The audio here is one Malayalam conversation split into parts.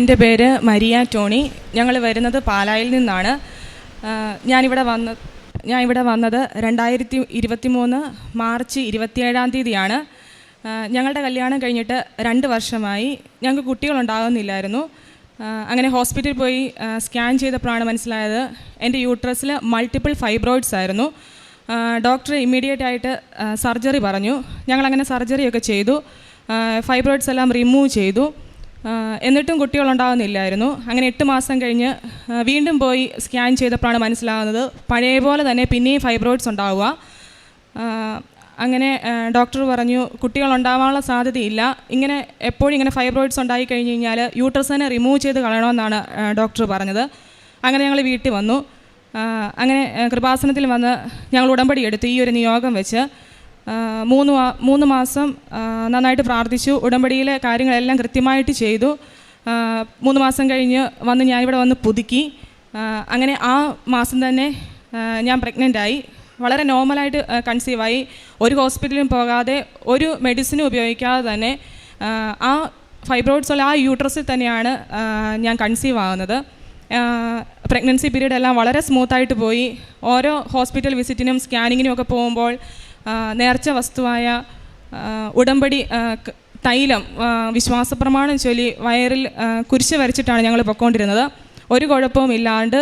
എന്റെ പേര് മരിയ ടോണി. ഞങ്ങൾ വരുന്നത് പാലായിൽ നിന്നാണ്. ഞാനിവിടെ വന്ന ഞാൻ ഇവിടെ വന്നത് രണ്ടായിരത്തി ഇരുപത്തി മൂന്ന് മാർച്ച് ഇരുപത്തിയേഴാം തീയതിയാണ്. ഞങ്ങളുടെ കല്യാണം കഴിഞ്ഞിട്ട് രണ്ട് വർഷമായി. ഞങ്ങൾക്ക് കുട്ടികളുണ്ടാകുന്നില്ലായിരുന്നു. അങ്ങനെ ഹോസ്പിറ്റലിൽ പോയി സ്കാൻ ചെയ്തപ്പോഴാണ് മനസ്സിലായത് എന്റെ യൂട്രസിൽ മൾട്ടിപ്പിൾ ഫൈബ്രോയിഡ്സ് ആയിരുന്നു. ഡോക്ടർ ഇമ്മീഡിയറ്റ് ആയിട്ട് സർജറി പറഞ്ഞു. ഞങ്ങളങ്ങനെ സർജറിയൊക്കെ ചെയ്തു. ഫൈബ്രോയിഡ്സ് എല്ലാം റിമൂവ് ചെയ്തു. എന്നിട്ടും കുട്ടികളുണ്ടാകുന്നില്ലായിരുന്നു അങ്ങനെ എട്ട് മാസം കഴിഞ്ഞ് വീണ്ടും പോയി സ്കാൻ ചെയ്തപ്പോഴാണ് മനസ്സിലാകുന്നത് പഴയ പോലെ തന്നെ പിന്നെയും ഫൈബ്രോയിഡ്സ് ഉണ്ടാവുക. അങ്ങനെ ഡോക്ടർ പറഞ്ഞു കുട്ടികളുണ്ടാവാനുള്ള സാധ്യതയില്ല. ഇങ്ങനെ എപ്പോഴും ഇങ്ങനെ ഫൈബ്രോയിഡ്സ് ഉണ്ടായി കഴിഞ്ഞ് കഴിഞ്ഞാൽ യൂട്രസിനെ റിമൂവ് ചെയ്ത് കളയണമെന്നാണ് ഡോക്ടർ പറഞ്ഞത്. അങ്ങനെ ഞങ്ങൾ വീട്ടിൽ വന്നു. അങ്ങനെ കൃപാസനത്തിൽ വന്ന് ഞങ്ങൾ ഉടമ്പടി എടുത്തു ഈ ഒരു നിയോഗം വെച്ച് മൂന്ന് മൂന്ന് മാസം നന്നായിട്ട് പ്രാർത്ഥിച്ചു. ഉടമ്പടിയിലെ കാര്യങ്ങളെല്ലാം കൃത്യമായിട്ട് ചെയ്തു. മൂന്ന് മാസം കഴിഞ്ഞ് വന്ന് ഞാനിവിടെ വന്ന് പുതുക്കി. അങ്ങനെ ആ മാസം തന്നെ ഞാൻ പ്രഗ്നന്റായി വളരെ നോർമലായിട്ട് കൺസീവായി ഒരു ഹോസ്പിറ്റലിലും പോകാതെ ഒരു മെഡിസിനും ഉപയോഗിക്കാതെ തന്നെ ആ, ഫൈബ്രോയിഡ്സ് ഉള്ള ആ യൂട്രസിൽ തന്നെയാണ് ഞാൻ കൺസീവ് ആകുന്നത് പ്രഗ്നൻസി പീരീഡ് എല്ലാം വളരെ സ്മൂത്തായിട്ട് പോയി. ഓരോ ഹോസ്പിറ്റൽ വിസിറ്റിനും സ്കാനിങ്ങിനും ഒക്കെ പോകുമ്പോൾ നേർച്ച വസ്തുവായ ഉടമ്പടി തൈലം വിശ്വാസ പ്രമാണം ചൊല്ലി വയറിൽ കുരിശ് വരച്ചിട്ടാണ് ഞങ്ങൾ പൊയ്ക്കൊണ്ടിരുന്നത് ഒരു കുഴപ്പവും ഇല്ലാണ്ട്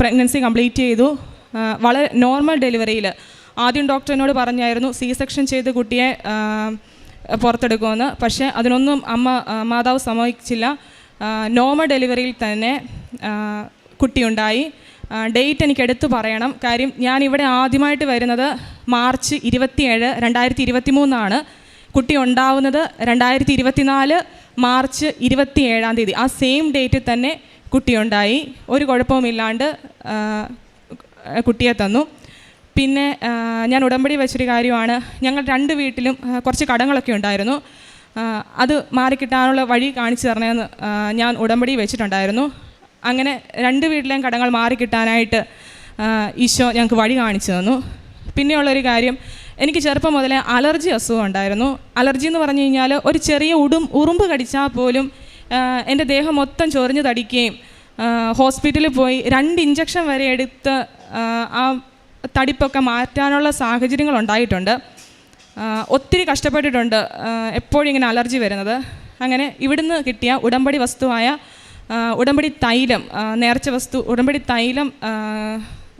പ്രഗ്നൻസി കംപ്ലീറ്റ് ചെയ്തു. വളരെ നോർമൽ ഡെലിവറിയിൽ ആദ്യം ഡോക്ടറിനോട് പറഞ്ഞായിരുന്നു സി സെക്ഷൻ ചെയ്ത് കുട്ടിയെ പുറത്തെടുക്കുമെന്ന്. പക്ഷേ അതിനൊന്നും അമ്മ മാതാവ് സമ്മതിച്ചില്ല. നോർമൽ ഡെലിവറിയിൽ തന്നെ കുട്ടിയുണ്ടായി. ഡേറ്റ് എനിക്ക് എടുത്തു പറയണം. കാര്യം ഞാൻ ഇവിടെ ആദ്യമായിട്ട് വരുന്നത് മാർച്ച് ഇരുപത്തിയേഴ് രണ്ടായിരത്തി ഇരുപത്തി മൂന്നാണ് കുട്ടി ഉണ്ടാവുന്നത് രണ്ടായിരത്തി ഇരുപത്തിനാല് മാർച്ച് ഇരുപത്തി ഏഴാം തീയതി. ആ സെയിം ഡേറ്റിൽ തന്നെ കുട്ടിയുണ്ടായി ഒരു കുഴപ്പവുമില്ലാണ്ട് കുട്ടിയെ തന്നു. പിന്നെ ഞാൻ ഉടമ്പടി വെച്ചൊരു കാര്യമാണ്. ഞങ്ങൾ രണ്ട് വീട്ടിലും കുറച്ച് കടങ്ങളൊക്കെ ഉണ്ടായിരുന്നു. അത് മാറിക്കിട്ടാനുള്ള വഴി കാണിച്ചു തരണമെന്ന് ഞാൻ ഉടമ്പടി വെച്ചിട്ടുണ്ടായിരുന്നു. അങ്ങനെ രണ്ട് വീട്ടിലെയും കടങ്ങൾ മാറിക്കിട്ടാനായിട്ട് ഈശോ ഞങ്ങൾക്ക് വഴി കാണിച്ചു തന്നു. പിന്നെയുള്ളൊരു കാര്യം എനിക്ക് ചെറുപ്പം മുതലേ അലർജി അസുഖം ഉണ്ടായിരുന്നു. അലർജി എന്ന് പറഞ്ഞു കഴിഞ്ഞാൽ ഒരു ചെറിയ ഉടും ഉറുമ്പ് കടിച്ചാൽ പോലും എന്റെ ദേഹം മൊത്തം ചൊറിഞ്ഞു തടിക്കുകയും ഹോസ്പിറ്റലിൽ പോയി രണ്ട് ഇഞ്ചക്ഷൻ വരെ എടുത്ത് ആ, തടിപ്പൊക്കെ മാറ്റാനുള്ള സാഹചര്യങ്ങൾ ഉണ്ടായിട്ടുണ്ട്. ഒത്തിരി കഷ്ടപ്പെട്ടിട്ടുണ്ട് എപ്പോഴും ഇങ്ങനെ അലർജി വരുന്നത്. അങ്ങനെ ഇവിടുന്ന് കിട്ടിയ ഉടമ്പടി വസ്തുവായ ഉടമ്പടി തൈലം നേർച്ച വസ്തു ഉടമ്പടി തൈലം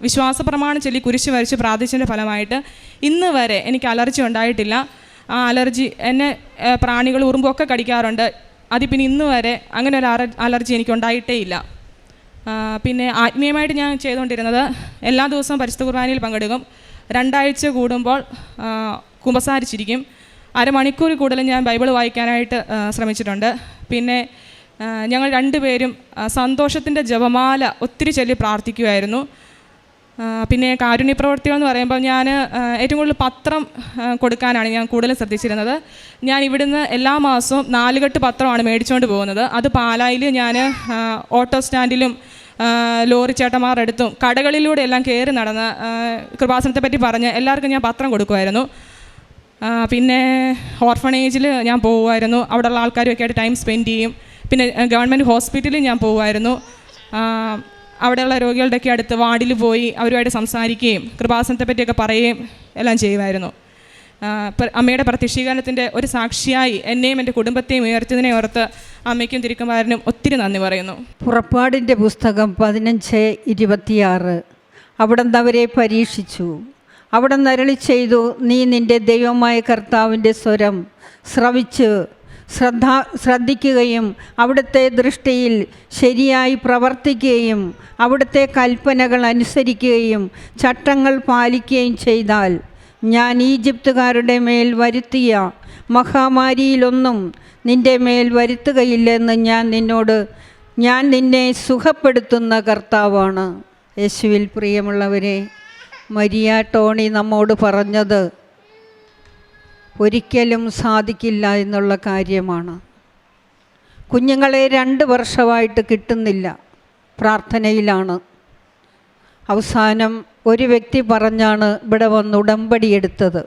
വിശ്വാസ പ്രമാണം ചൊല്ലി കുരിശ് വരച്ച് പ്രാർത്ഥിച്ചതിന്റെ ഫലമായിട്ട് ഇന്ന് വരെ എനിക്ക് അലർജി ഉണ്ടായിട്ടില്ല. ആ അലർജി എന്നെ പ്രാണികൾ ഉറുമ്പൊക്കെ കടിക്കാറുണ്ട്. അതിൽ പിന്നെ ഇന്ന് വരെ അങ്ങനെ ഒരു അലർജി എനിക്ക് ഉണ്ടായിട്ടേ ഇല്ല. പിന്നെ ആത്മീയമായിട്ട് ഞാൻ ചെയ്തുകൊണ്ടിരുന്നത് എല്ലാ ദിവസവും പരിശുദ്ധ കുർബാനയിൽ പങ്കെടുക്കും. രണ്ടാഴ്ച കൂടുമ്പോൾ കുമ്പസാരിച്ചിരിക്കും. അരമണിക്കൂർ കൂടുതൽ ഞാൻ ബൈബിൾ വായിക്കാനായിട്ട് ശ്രമിച്ചിട്ടുണ്ട്. പിന്നെ ഞങ്ങൾ രണ്ടുപേരും സന്തോഷത്തിന്റെ ജപമാല ഒത്തിരി ചൊല്ലി പ്രാർത്ഥിക്കുമായിരുന്നു പിന്നെ കാരുണ്യ പ്രവർത്തികൾ എന്ന് പറയുമ്പോൾ ഞാൻ ഏറ്റവും കൂടുതൽ പത്രം കൊടുക്കാനാണ് ഞാൻ കൂടുതൽ ശ്രദ്ധിച്ചിരുന്നത്. ഞാൻ ഇവിടുന്ന് എല്ലാ മാസവും നാലുകെട്ട് പത്രമാണ് മേടിച്ചുകൊണ്ട് പോകുന്നത്. അത് പാലായിൽ ഞാൻ ഓട്ടോ സ്റ്റാൻഡിലും ലോറി ചേട്ടന്മാരുടെ അടുത്തും കടകളിലൂടെ എല്ലാം കയറി നടന്ന് കൃപാസനത്തെ പറ്റി പറഞ്ഞ് എല്ലാവർക്കും ഞാൻ പത്രം കൊടുക്കുമായിരുന്നു. പിന്നെ ഓർഫണേജിൽ ഞാൻ പോകുമായിരുന്നു അവിടെയുള്ള ആൾക്കാരുമൊക്കെ ആയിട്ട് ടൈം സ്പെൻഡ് ചെയ്യും. പിന്നെ ഗവൺമെന്റ് ഹോസ്പിറ്റലിൽ ഞാൻ പോകുമായിരുന്നു അവിടെയുള്ള രോഗികളുടെയൊക്കെ അടുത്ത് വാർഡിൽ പോയി അവരുമായിട്ട് സംസാരിക്കുകയും കൃപാസനത്തെ പറ്റിയൊക്കെ പറയുകയും എല്ലാം ചെയ്യുമായിരുന്നു. അമ്മയുടെ പ്രത്യക്ഷീകരണത്തിന്റെ ഒരു സാക്ഷിയായി എന്നെയും എന്റെ കുടുംബത്തെയും ഉയർത്തിയതിനെ ഓർത്ത് അമ്മയ്ക്കും തിരുക്കുമാരനും ഒത്തിരി നന്ദി പറയുന്നു. പുറപ്പാടിന്റെ പുസ്തകം പതിനഞ്ച് ഇരുപത്തിയാറ്. അവിടുന്ന് അവരെ പരീക്ഷിച്ചു. അവിടെ നരളി ചെയ്തു നീ നിന്റെ ദൈവമായ കർത്താവിന്റെ സ്വരം ശ്രവിച്ച് ശ്രദ്ധ ശ്രദ്ധിക്കുകയും അവിടുത്തെ ദൃഷ്ടിയിൽ ശരിയായി പ്രവർത്തിക്കുകയും അവിടുത്തെ കൽപ്പനകൾ അനുസരിക്കുകയും ചട്ടങ്ങൾ പാലിക്കുകയും ചെയ്താൽ ഞാൻ ഈജിപ്തുകാരുടെ മേൽ വരുത്തിയ മഹാമാരിയിലൊന്നും നിന്റെ മേൽ വരുത്തുകയില്ലെന്ന് ഞാൻ നിന്നോട് ഞാൻ നിന്നെ സുഖപ്പെടുത്തുന്ന കർത്താവാണ്. യേശുവിൽ പ്രിയമുള്ളവരെ മരിയ ടോണി നമ്മോട് പറഞ്ഞത് ഒരിക്കലും സാധിക്കില്ല എന്നുള്ള കാര്യമാണ്. കുഞ്ഞുങ്ങളെ രണ്ട് വർഷമായിട്ട് കിട്ടുന്നില്ല പ്രാർത്ഥനയിലാണ്. അവസാനം ഒരു വ്യക്തി പറഞ്ഞാണ് ഇവിടെ വന്ന് ഉടമ്പടി എടുത്തത്.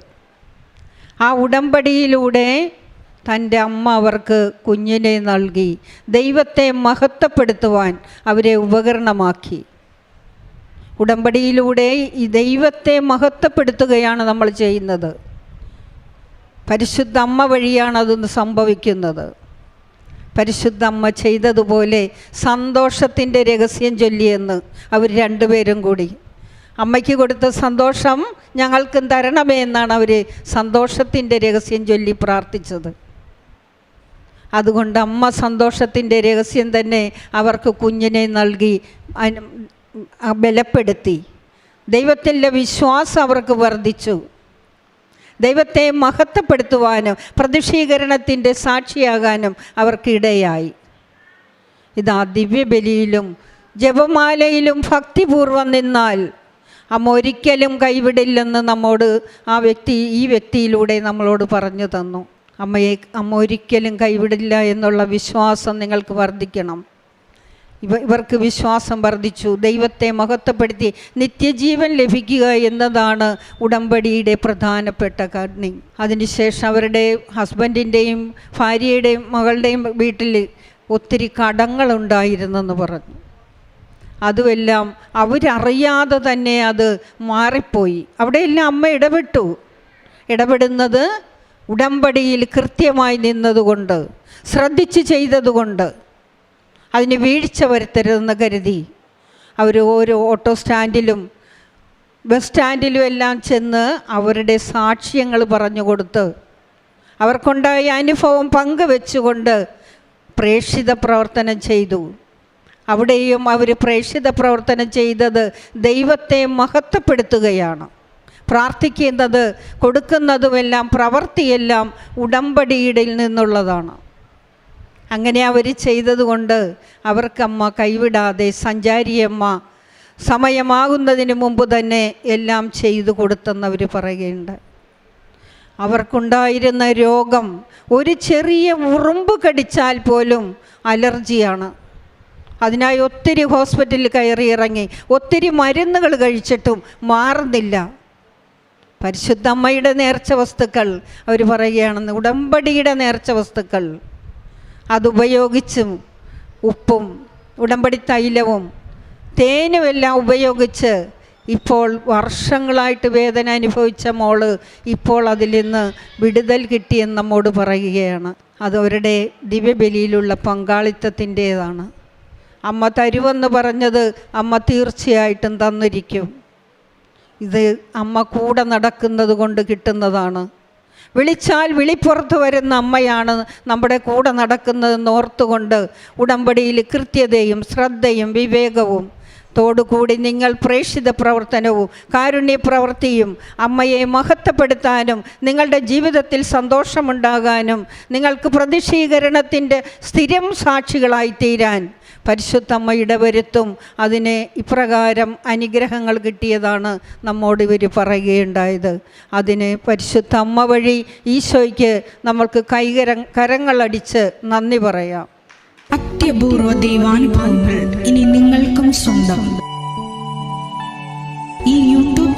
ആ ഉടമ്പടിയിലൂടെ തന്റെ അമ്മ അവർക്ക് കുഞ്ഞിനെ നൽകി ദൈവത്തെ മഹത്വപ്പെടുത്തുവാൻ അവരെ ഉപകരണമാക്കി. ഉടമ്പടിയിലൂടെ ഈ ദൈവത്തെ മഹത്വപ്പെടുത്തുകയാണ് നമ്മൾ ചെയ്യുന്നത്. പരിശുദ്ധ അമ്മ വഴിയാണ് അതൊന്ന് സംഭവിക്കുന്നത്. പരിശുദ്ധ അമ്മ ചെയ്തതുപോലെ സന്തോഷത്തിന്റെ രഹസ്യം ചൊല്ലിയെന്ന് അവർ രണ്ടുപേരും കൂടി. അമ്മയ്ക്ക് കൊടുത്ത സന്തോഷം ഞങ്ങൾക്കും തരണമേ എന്നാണ് അവർ സന്തോഷത്തിന്റെ രഹസ്യം ചൊല്ലി പ്രാർത്ഥിച്ചത്. അതുകൊണ്ട് അമ്മ സന്തോഷത്തിന്റെ രഹസ്യം തന്നെ അവർക്ക് കുഞ്ഞിനെ നൽകി ബലപ്പെടുത്തി. ദൈവത്തിന്റെ വിശ്വാസം അവർക്ക് വർദ്ധിച്ചു. ദൈവത്തെ മഹത്വപ്പെടുത്തുവാനും പ്രതിഷീകരണത്തിന്റെ സാക്ഷിയാകാനും അവർക്കിടയായി. ഇതാ ദിവ്യബലിയിലും ജപമാലയിലും ഭക്തിപൂർവം നിന്നാൽ അമ്മ ഒരിക്കലും കൈവിടില്ലെന്ന് നമ്മോട് ആ വ്യക്തി ഈ വ്യക്തിയിലൂടെ നമ്മളോട് പറഞ്ഞു തന്നു. അമ്മയെ അമ്മ ഒരിക്കലും കൈവിടില്ല എന്നുള്ള വിശ്വാസം നിങ്ങൾക്ക് വർദ്ധിക്കണം. ഇവ ഇവർക്ക് വിശ്വാസം വർദ്ധിച്ചു. ദൈവത്തെ മഹത്വപ്പെടുത്തി നിത്യജീവൻ ലഭിക്കുക എന്നതാണ് ഉടമ്പടിയുടെ പ്രധാനപ്പെട്ട കണ്ണി അതിനുശേഷം അവരുടെ ഹസ്ബൻഡിന്റെയും ഭാര്യയുടെയും മകളുടെയും വീട്ടിൽ ഒത്തിരി കടങ്ങളുണ്ടായിരുന്നെന്ന് പറഞ്ഞു. അതുമെല്ലാം അവരറിയാതെ തന്നെ അത് മാറിപ്പോയി. അവിടെയെല്ലാം അമ്മ ഇടപെട്ടു. ഇടപെടുന്നത് ഉടമ്പടിയിൽ കൃത്യമായി നിന്നതുകൊണ്ട് ശ്രദ്ധിച്ച് ചെയ്തതുകൊണ്ട്. അതിന് വീഴ്ച വരുത്തരുതെന്ന് കരുതി. അവർ ഓരോ ഓട്ടോ സ്റ്റാൻഡിലും ബസ് സ്റ്റാൻഡിലും എല്ലാം ചെന്ന് അവരുടെ സാക്ഷ്യങ്ങൾ പറഞ്ഞു കൊടുത്ത് അവർക്കുണ്ടായ അനുഭവം പങ്കുവെച്ചുകൊണ്ട് പ്രേക്ഷിത പ്രവർത്തനം ചെയ്തു. അവിടെയും അവർ പ്രേക്ഷിത പ്രവർത്തനം ചെയ്തത് ദൈവത്തെ മഹത്വപ്പെടുത്തുകയാണ്. പ്രാർത്ഥിക്കുന്നത് കൊടുക്കുന്നതുമെല്ലാം പ്രവൃത്തിയെല്ലാം ഉടമ്പടിയിടയിൽ നിന്നുള്ളതാണ്. അങ്ങനെ അവർ ചെയ്തതുകൊണ്ട് അവർക്കമ്മ കൈവിടാതെ സഞ്ചാരിയമ്മ സമയമാകുന്നതിന് മുമ്പ് തന്നെ എല്ലാം ചെയ്തു കൊടുത്തെന്നവർ പറയുകയുണ്ട്. അവർക്കുണ്ടായിരുന്ന രോഗം ഒരു ചെറിയ ഉറുമ്പ് കടിച്ചാൽ പോലും അലർജിയാണ്. അതിനായി ഒത്തിരി ഹോസ്പിറ്റലിൽ കയറി ഇറങ്ങി ഒത്തിരി മരുന്നുകൾ കഴിച്ചിട്ടും മാറുന്നില്ല. പരിശുദ്ധമ്മയുടെ നേർച്ച വസ്തുക്കൾ അവർ പറയുകയാണെന്ന് ഉടമ്പടിയുടെ നേർച്ച വസ്തുക്കൾ. അതുപയോഗിച്ചും ഉപ്പും ഉടമ്പടി തൈലവും തേനുമെല്ലാം ഉപയോഗിച്ച് ഇപ്പോൾ വർഷങ്ങളായിട്ട് വേദന അനുഭവിച്ച മോൾ ഇപ്പോൾ അതിൽ നിന്ന് വിടുതൽ കിട്ടിയെന്ന് നമ്മോട് പറയുകയാണ്. അത് അവരുടെ ദിവ്യബലിയിലുള്ള പങ്കാളിത്തത്തിന്റേതാണ്. അമ്മ തരുമെന്ന് പറഞ്ഞത് അമ്മ തീർച്ചയായിട്ടും തന്നിരിക്കും. ഇത് അമ്മ കൂടെ നടക്കുന്നത് കൊണ്ട് കിട്ടുന്നതാണ്. വിളിച്ചാൽ വിളിപ്പുറത്ത് വരുന്ന അമ്മയാണ് നമ്മുടെ കൂടെ നടക്കുന്നതെന്ന് ഓർത്തുകൊണ്ട് ഉടമ്പടിയിൽ കൃത്യതയും ശ്രദ്ധയും വിവേകവും. തോടുകൂടി നിങ്ങൾ പ്രേക്ഷിത പ്രവർത്തനവും കാരുണ്യ പ്രവൃത്തിയും അമ്മയെ മഹത്വപ്പെടുത്താനും നിങ്ങളുടെ ജീവിതത്തിൽ സന്തോഷമുണ്ടാകാനും നിങ്ങൾക്ക് പ്രതിഷീകരണത്തിന്റെ സ്ഥിരം സാക്ഷികളായി തീരാൻ പരിശുദ്ധ അമ്മ ഇടവരുത്തും അതിന് ഇപ്രകാരം അനുഗ്രഹങ്ങൾ കിട്ടിയതാണ് നമ്മോട് ഇവർ പറയുകയുണ്ടായത്. അതിന് പരിശുദ്ധ അമ്മ വഴി ഈശോയ്ക്ക് നമ്മൾക്ക് കൈകര കരങ്ങളടിച്ച് നന്ദി പറയാം. അത്യപൂർവ ദൈവാനുഭവങ്ങൾ ഇനി നിങ്ങൾക്കും സ്വന്തം.